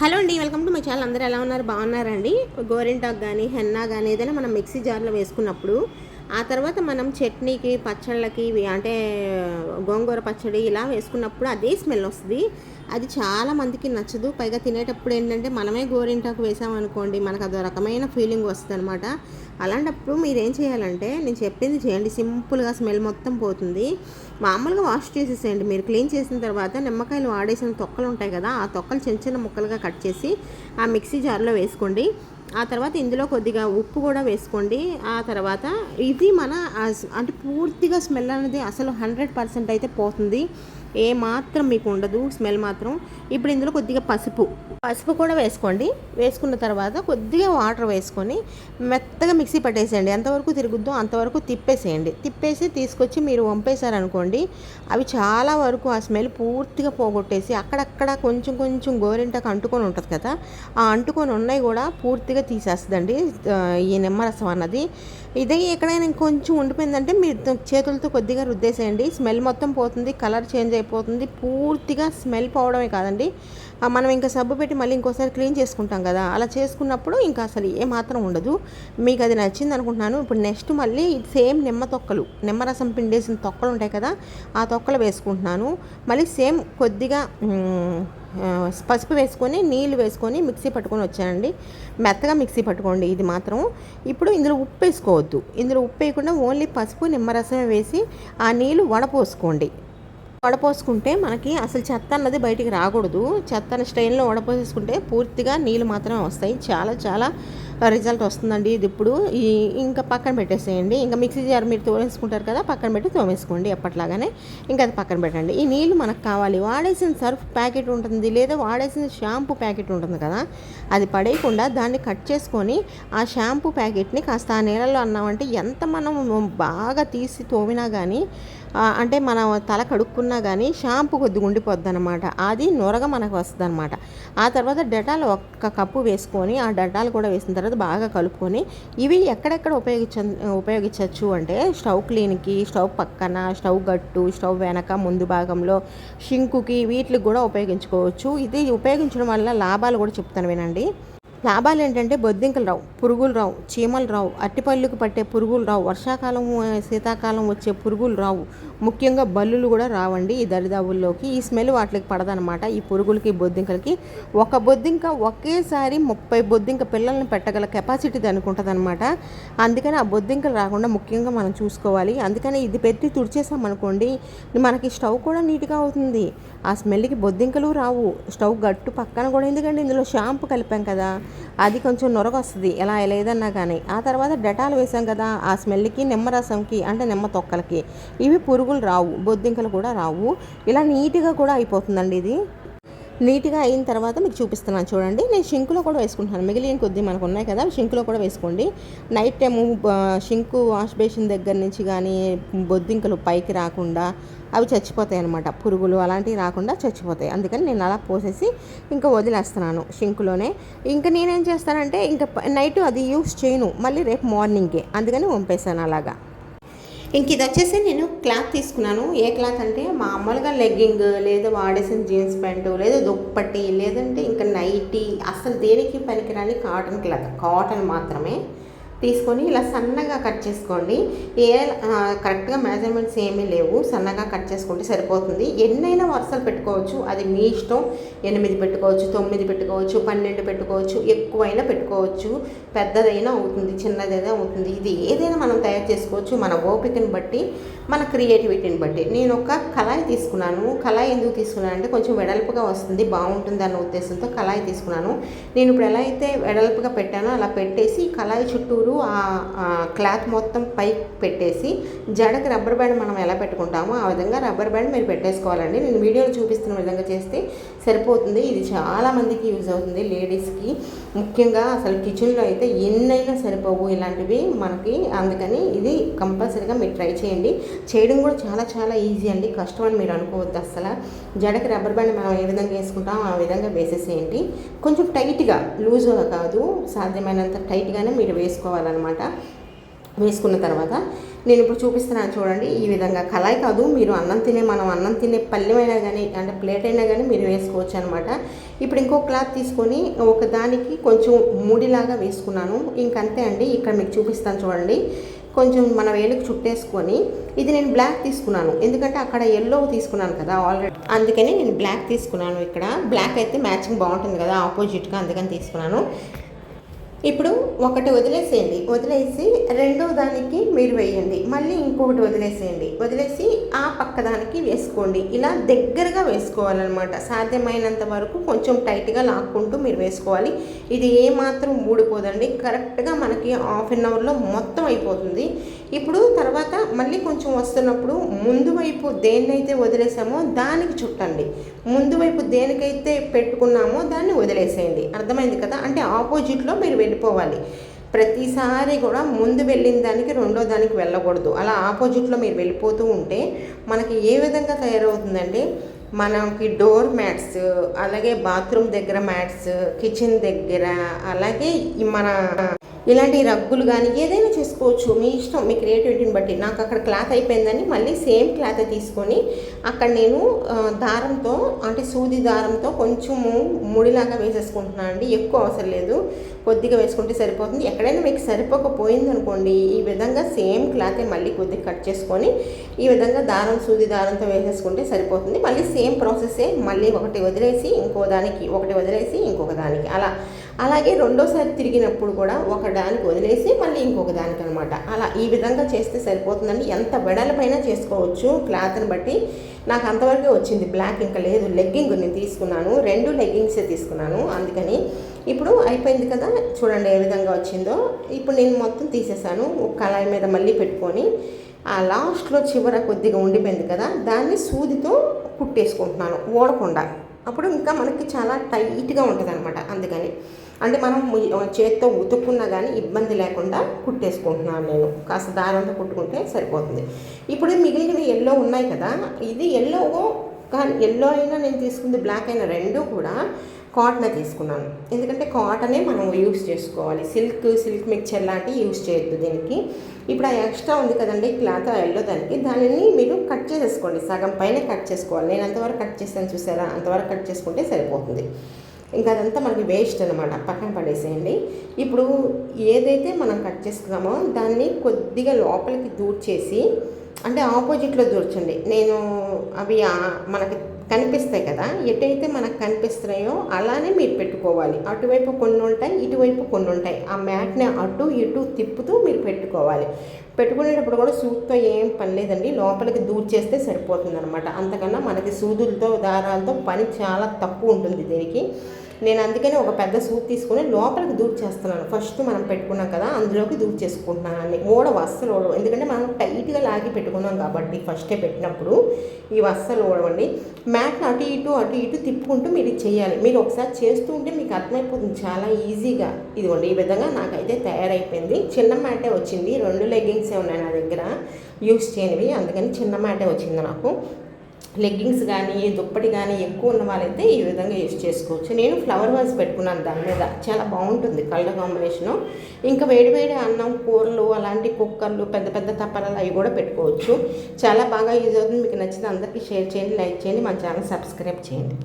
Hello అండి welcome to my channel. అందరూ ఎలా ఉన్నారు? బాగున్నారండి గోరింటాక్ కానీ హెన్నా కానీ ఏదైనా మనం మిక్సీ జార్లో వేసుకున్నప్పుడు ఆ తర్వాత మనం చట్నీకి పచ్చళ్ళకి అంటే గోంగూర పచ్చడి ఇలా వేసుకున్నప్పుడు అదే స్మెల్ వస్తుంది. అది చాలా మందికి నచ్చదు. పైగా తినేటప్పుడు ఏంటంటే మనమే గోరింటాకు వేసామనుకోండి మనకు అదో రకమైన ఫీలింగ్ వస్తుంది అనమాట అలాంటప్పుడు మీరు ఏం చేయాలంటే నేను చెప్పింది చేయండి. సింపుల్గా స్మెల్ మొత్తం పోతుంది. మామూలుగా వాష్ చేసేసేయండి. మీరు క్లీన్ చేసిన తర్వాత నిమ్మకాయలు వాడేసిన తొక్కలు ఉంటాయి కదా ఆ తొక్కలు చిన్న చిన్న ముక్కలుగా కట్ చేసి ఆ మిక్సీ జార్లో వేసుకోండి. ఆ తర్వాత ఇందులో కొద్దిగా ఉప్పు కూడా వేసుకోండి. ఆ తర్వాత ఇది మన అంటే పూర్తిగా స్మెల్ అనేది అసలు హండ్రెడ్ పర్సెంట్ అయితే పోతుంది. ఏ మాత్రం మీకు ఉండదు స్మెల్ మాత్రం. ఇప్పుడు ఇందులో కొద్దిగా పసుపు. పసుపు కూడా వేసుకోండి. వేసుకున్న తర్వాత కొద్దిగా వాటర్ వేసుకొని మెత్తగా మిక్సీ పట్టేసేయండి. ఎంతవరకు తిరుగుద్దో అంతవరకు తిప్పేసేయండి. తిప్పేసి తీసుకొచ్చి మీరు వంపేశారనుకోండి అవి చాలా వరకు ఆ స్మెల్ పూర్తిగా పోగొట్టేసి అక్కడక్కడ కొంచెం కొంచెం గోరింటకు అంటుకొని ఉంటుంది కదా ఆ అంటుకొని ఉన్నాయి కూడా పూర్తిగా తీసేస్తుందండి ఈ నిమ్మరసం అన్నది. ఇదే ఎక్కడైనా ఇంకొంచెం ఉండిపోయిందంటే మీరు చేతులతో కొద్దిగా రుద్దేసేయండి. స్మెల్ మొత్తం పోతుంది కలర్ చేంజ్ అయిపోతుంది. పూర్తిగా స్మెల్ పోవడమే కాదండి. మనం ఇంకా సబ్బు పెట్టి మళ్ళీ ఇంకోసారి క్లీన్ చేసుకుంటాం కదా. అలా చేసుకున్నప్పుడు ఇంకా అసలు ఏమాత్రం ఉండదు. మీకు అది నచ్చింది అనుకుంటున్నాను. ఇప్పుడు నెక్స్ట్ మళ్ళీ సేమ్ నిమ్మ తొక్కలు నిమ్మరసం పిండేసిన తొక్కలు ఉంటాయి కదా ఆ తొక్కలు వేసుకుంటున్నాను. మళ్ళీ సేమ్ కొద్దిగా పసుపు వేసుకొని నీళ్ళు వేసుకొని మిక్సీ పట్టుకొని వచ్చానండి. మెత్తగా మిక్సీ పట్టుకోండి ఇది మాత్రం. ఇప్పుడు ఇందులో ఉప్పు వేసుకోవద్దు. ఇందులో ఉప్పు వేయకుండా ఓన్లీ పసుపు నిమ్మరసమే వేసి ఆ నీళ్ళు వడపోసుకోండి. వడపోసుకుంటే మనకి అసలు చెత్త అన్నది బయటికి రాకూడదు. చెత్త స్టైల్లో వడపోసేసుకుంటే పూర్తిగా నీళ్ళు మాత్రమే వస్తాయి. చాలా చాలా రిజల్ట్ వస్తుందండి ఇది ఇప్పుడు. ఈ ఇంకా పక్కన పెట్టేసేయండి. ఇంకా మిక్సీ జార్ మీరు తోమేసుకుంటారు కదా పక్కన పెట్టి తోమేసుకోండి ఎప్పట్లాగానే. ఇంకా అది పక్కన పెట్టండి. ఈ నీళ్ళు మనకు కావాలి. వాడేసిన సర్ఫ్ ప్యాకెట్ ఉంటుంది లేదా వాడేసిన షాంపూ ప్యాకెట్ ఉంటుంది కదా అది పడేయకుండా దాన్ని కట్ చేసుకొని ఆ షాంపూ ప్యాకెట్ని కాస్త ఆ నీళ్ళలో అన్నామంటే ఎంత మనం బాగా తీసి తోమినా కానీ అంటే మనం తల కడుక్కున్నా కానీ షాంపూ కొద్దిగా ఉండిపోద్ది అనమాట అది నొరగా మనకు వస్తుంది అనమాట ఆ తర్వాత డెటాల్ ఒక్క కప్పు వేసుకొని ఆ డెటాల్ కూడా వేసిన తర్వాత బాగా కలుపుకొని ఇవి ఎక్కడెక్కడ ఉపయోగించ ఉపయోగించవచ్చు అంటే స్టవ్ క్లీన్కి స్టవ్ పక్కన స్టవ్ గట్టు స్టవ్ వెనక ముందు భాగంలో షింకుకి వీటికి కూడా ఉపయోగించుకోవచ్చు. ఇది ఉపయోగించడం వల్ల లాభాలు కూడా చెప్తాను వినండి. లాభాలు ఏంటంటే బొద్దింకలు రావు పురుగులు రావు చీమలు రావు అట్టిపళ్ళుకు పట్టే పురుగులు రావు వర్షాకాలం శీతాకాలం వచ్చే పురుగులు రావు. ముఖ్యంగా బల్లులు కూడా రావండి ఈ దరిదావుల్లోకి ఈ స్మెల్ వాటికి పడదనమాట ఈ పురుగులకి బొద్దింకలకి. ఒక బొద్దింక ఒకేసారి ముప్పై బొద్దింక పిల్లల్ని పెట్టగల కెపాసిటీ దానికి అనమాట అందుకని ఆ బొద్దింకలు రాకుండా ముఖ్యంగా మనం చూసుకోవాలి. అందుకని ఇది పెట్టి తుడిచేసామనుకోండి మనకి స్టవ్ కూడా నీట్గా అవుతుంది. ఆ స్మెల్కి బొద్దింకలు రావు. స్టవ్ గట్టు పక్కన కూడా ఎందుకంటే ఇందులో షాంపు కలిపాం కదా? అది కొంచెం నొరగ వస్తుంది ఎలా లేదన్నా కానీ ఆ తర్వాత డెటాల్ వేసాం కదా ఆ స్మెల్కి నిమ్మరసంకి అంటే నిమ్మ తొక్కలకి. ఇవి పురుగులు రావు బొద్దింకలు కూడా రావు. ఇలా నీట్గా కూడా అయిపోతుందండి ఇది. నీట్గా అయిన తర్వాత మీకు చూపిస్తున్నాను. చూడండి నేను షింకులో కూడా వేసుకుంటున్నాను. మిగిలిన కొద్ది మనకు ఉన్నాయి కదా షింకులో కూడా వేసుకోండి. Night time sink wash basin దగ్గర నుంచి కానీ బొద్దింకలు పైకి రాకుండా అవి చచ్చిపోతాయి అనమాట పురుగులు అలాంటివి రాకుండా చచ్చిపోతాయి. అందుకని నేను అలా పోసేసి ఇంకా వదిలేస్తున్నాను షింకులోనే. ఇంకా నేనేం చేస్తానంటే ఇంకా నైట్ అది యూస్ చేయను. మళ్ళీ రేపు మార్నింగే. అందుకని పంపేశాను అలాగా. ఇంక ఇది వచ్చేసి నేను క్లాత్ తీసుకున్నాను. ఏ క్లాత్ అంటే మామూలుగా లెగ్గింగ్ లేదా వాడేసిన జీన్స్ ప్యాంటు లేదా దుప్పటి లేదంటే ఇంకా నైటీ అసలు దేనికి పనికిరాని కాటన్ క్లాత్ కాటన్ మాత్రమే. తీసుకొని ఇలా సన్నగా కట్ చేసుకోండి. ఏ కరెక్ట్గా మెజర్మెంట్స్ ఏమీ లేవు. సన్నగా కట్ చేసుకుంటే సరిపోతుంది. ఎన్నైనా వరుసలు పెట్టుకోవచ్చు. అది మీ ఇష్టం. ఎనిమిది పెట్టుకోవచ్చు తొమ్మిది పెట్టుకోవచ్చు పన్నెండు పెట్టుకోవచ్చు ఎక్కువైనా పెట్టుకోవచ్చు. పెద్దదైనా అవుతుంది చిన్నదైనా అవుతుంది. ఇది ఏదైనా మనం తయారు చేసుకోవచ్చు. మన ఓపికని బట్టి మన క్రియేటివిటీని బట్టి. నేను ఒక కళాయి తీసుకున్నాను. కళాయి ఎందుకు తీసుకున్నాను అంటే కొంచెం వెడల్పుగా వస్తుంది బాగుంటుంది అన్న ఉద్దేశంతో కళాయి తీసుకున్నాను. నేను ఇప్పుడు ఎలా అయితే వెడల్పుగా పెట్టానో అలా పెట్టేసి కళాయి చుట్టూరు ఇప్పుడు ఆ క్లాత్ మొత్తం పైకి పెట్టేసి జడకి రబ్బర్ బ్యాండ్ మనం ఎలా పెట్టుకుంటామో ఆ విధంగా రబ్బర్ బ్యాండ్ మీరు పెట్టేసుకోవాలండి. నేను వీడియోలో చూపిస్తున్న విధంగా చేస్తే సరిపోతుంది. ఇది చాలా మందికి యూజ్ అవుతుంది. లేడీస్కి ముఖ్యంగా అసలు కిచెన్లో అయితే ఎన్నైనా సరిపోవు ఇలాంటివి మనకి. అందుకని ఇది కంపల్సరీగా మీరు ట్రై చేయండి. చేయడం కూడా చాలా చాలా ఈజీ అండి. కష్టం అని మీరు అనుకోవద్దు అసలు జడకి రబ్బర్ బ్యాండ్ మనం ఏ విధంగా వేసుకుంటాం ఆ విధంగా వేసేసేయండి. కొంచెం టైట్గా లూజ్గా కాదు. సాధ్యమైనంత టైట్గానే మీరు వేసుకోవాలి. వేసుకోవాలన్నమాట వేసుకున్న తర్వాత నేను ఇప్పుడు చూపిస్తున్నాను చూడండి ఈ విధంగా కళాయి కాదు మీరు అన్నం తినే మనం అన్నం తినే పల్లెమైనా కానీ అంటే ప్లేట్ అయినా కానీ మీరు వేసుకోవచ్చు అనమాట ఇప్పుడు ఇంకో క్లాత్ తీసుకొని ఒక దానికి కొంచెం ముడిలాగా వేసుకున్నాను. ఇంకంతే అండి ఇక్కడ మీకు చూపిస్తాను చూడండి. కొంచెం మన వేలుకు చుట్టేసుకొని ఇది నేను బ్లాక్ తీసుకున్నాను. ఎందుకంటే అక్కడ ఎల్లో తీసుకున్నాను కదా ఆల్రెడీ అందుకని నేను బ్లాక్ తీసుకున్నాను ఇక్కడ. బ్లాక్ అయితే మ్యాచింగ్ బాగుంటుంది కదా ఆపోజిట్గా అందుకని తీసుకున్నాను. ఇప్పుడు ఒకటి వదిలేసేయండి. వదిలేసి రెండో దానికి మీరు వేయండి. మళ్ళీ ఇంకొకటి వదిలేసేయండి. వదిలేసి ఆ పక్క దానికి వేసుకోండి. ఇలా దగ్గరగా వేసుకోవాలన్నమాట. సాధ్యమైనంత వరకు కొంచెం టైట్గా లాక్కుంటూ మీరు వేసుకోవాలి. ఇది ఏమాత్రం ఊడిపోదండి. కరెక్ట్గా మనకి హాఫ్ అన్ అవర్లో మొత్తం అయిపోతుంది. ఇప్పుడు తర్వాత మళ్ళీ కొంచెం వస్తున్నప్పుడు ముందు వైపు దేన్నైతే వదిలేసామో దానికి చుట్టండి. ముందు వైపు దేనికైతే పెట్టుకున్నామో దాన్ని వదిలేసేయండి. అర్థమైంది కదా? అంటే ఆపోజిట్లో మీరు వెళ్ళిపోవాలి. ప్రతిసారి కూడా ముందు వెళ్ళిన దానికి రెండో దానికి వెళ్ళకూడదు. అలా ఆపోజిట్లో మీరు వెళ్ళిపోతూ ఉంటే మనకి ఏ విధంగా తయారవుతుందంటే మనకి డోర్ మ్యాట్స్ అలాగే బాత్రూమ్ దగ్గర మ్యాట్స్ కిచెన్ దగ్గర అలాగే మన ఇలాంటి రగ్గులు కానీ ఏదైనా చేసుకోవచ్చు. మీ ఇష్టం మీ క్రియేటివిటీని బట్టి. నాకు అక్కడ క్లాత్ అయిపోయిందని మళ్ళీ సేమ్ క్లాత్ తీసుకొని అక్కడ నేను దారంతో అంటే సూది దారంతో కొంచెము ముడిలాగా వేసేసుకుంటున్నాను అండి. ఎక్కువ అవసరం లేదు. కొద్దిగా వేసుకుంటే సరిపోతుంది. ఎక్కడైనా మీకు సరిపోకపోయింది అనుకోండి ఈ విధంగా సేమ్ క్లాతే మళ్ళీ కొద్దిగా కట్ చేసుకొని ఈ విధంగా దారం సూది దారంతో వేసేసుకుంటే సరిపోతుంది. మళ్ళీ సేమ్ ప్రాసెసే మళ్ళీ ఒకటి వదిలేసి ఇంకో దానికి ఒకటి వదిలేసి ఇంకొక దానికి. అలా అలాగే రెండోసారి తిరిగినప్పుడు కూడా ఒక దానికి వదిలేసి మళ్ళీ ఇంకొక దానికి అనమాట అలా ఈ విధంగా చేస్తే సరిపోతుందండి. ఎంత వెడలపైన చేసుకోవచ్చు క్లాత్ని బట్టి. నాకు అంతవరకే వచ్చింది. బ్లాక్ ఇంకా లేదు. లెగ్గింగ్ నేను తీసుకున్నాను. రెండు లెగ్గింగ్సే తీసుకున్నాను. అందుకని ఇప్పుడు అయిపోయింది కదా. చూడండి ఏ విధంగా వచ్చిందో. ఇప్పుడు నేను మొత్తం తీసేసాను. కళాయి మీద మళ్ళీ పెట్టుకొని ఆ లాస్ట్లో చివర కొద్దిగా ఉండిపోయింది కదా. దాన్ని సూదితో కుట్టేసుకుంటున్నాను. ఓడకుండా అప్పుడు ఇంకా మనకి చాలా టైట్గా ఉంటుంది అనమాట అందుకని అంటే మనం చేత్తో ఉతుక్కున్నా కానీ ఇబ్బంది లేకుండా కుట్టేసుకుంటున్నాను నేను. కాస్త దారంతో కుట్టుకుంటే సరిపోతుంది. ఇప్పుడు మిగిలినవి ఎల్లో ఉన్నాయి కదా ఇది ఎల్లో కానీ ఎల్లో అయినా నేను తీసుకుంది బ్లాక్ అయినా రెండు కూడా కాటన్ తీసుకున్నాను. ఎందుకంటే కాటనే మనం యూస్ చేసుకోవాలి. సిల్క్ సిల్క్ మిక్చర్ లాంటివి యూస్ చేయొద్దు దీనికి. ఇప్పుడు ఆ ఎక్స్ట్రా ఉంది కదండి క్లాత్ ఎల్లో దానికి. దానిని మీరు కట్ చేసేసుకోండి. సగం పైన కట్ చేసుకోవాలి. నేను అంతవరకు కట్ చేస్తాను చూసారా? అంతవరకు కట్ చేసుకుంటే సరిపోతుంది. ఇంకా అదంతా మనకి వేస్ట్ అనమాట పక్కన పడేసేయండి. ఇప్పుడు ఏదైతే మనం కట్ చేసుకున్నామో దాన్ని కొద్దిగా లోపలికి దూర్చేసి అంటే ఆపోజిట్లో దూర్చండి. నేను అవి మనకి కనిపిస్తాయి కదా? ఎటైతే మనకు కనిపిస్తున్నాయో అలానే మీరు పెట్టుకోవాలి. అటువైపు కొన్ని ఉంటాయి ఇటువైపు కొన్ని ఉంటాయి. ఆ మ్యాట్ని అటు ఇటు తిప్పుతూ మీరు పెట్టుకోవాలి. పెట్టుకునేటప్పుడు కూడా సూత్తో ఏం పని లేదండి. లోపలికి దూర్చేస్తే సరిపోతుంది అనమాట అంతకన్నా మనకి సూదులతో దారాలతో పని చాలా తక్కువ ఉంటుంది దీనికి. నేను అందుకని ఒక పెద్ద సూట్ తీసుకొని లోపలికి దూర్ చేస్తున్నాను. ఫస్ట్ మనం పెట్టుకున్నాం కదా అందులోకి దూర్ చేసుకుంటున్నాను అన్ని ఓడ వస్తలు ఓడవు ఎందుకంటే మనం టైట్గా లాగి పెట్టుకున్నాం కాబట్టి ఫస్టే పెట్టినప్పుడు ఈ వస్తలు ఓడవండి మ్యాట్ని అటు ఇటు అటు ఇటు తిప్పుకుంటూ మీరు చేయాలి. మీరు ఒకసారి చేస్తూ ఉంటే మీకు అర్థమైపోతుంది చాలా ఈజీగా. ఇదిగోండి ఈ విధంగా నాకైతే తయారైపోయింది. చిన్న మ్యాటే వచ్చింది. రెండు లెగ్గింగ్సే ఉన్నాయి నా దగ్గర. యూస్ చేయనివి. అందుకని చిన్న మ్యాటే వచ్చింది నాకు. లెగ్గింగ్స్ కానీ దుప్పటి కానీ ఎక్కువ ఉన్న వాళ్ళైతే ఈ విధంగా యూజ్ చేసుకోవచ్చు. నేను ఫ్లవర్ వాజ్ పెట్టుకున్నాను దాని మీద. చాలా బాగుంటుంది కళ్ళ కాంబినేషను. ఇంకా వేడివేడి అన్నం కూరలు అలాంటి కుక్కర్లు పెద్ద పెద్ద తప్పలలు అవి కూడా పెట్టుకోవచ్చు. చాలా బాగా యూజ్ అవుతుంది. మీకు నచ్చితే అందరికీ షేర్ చేయండి లైక్ చేయండి మా ఛానల్ సబ్స్క్రైబ్ చేయండి.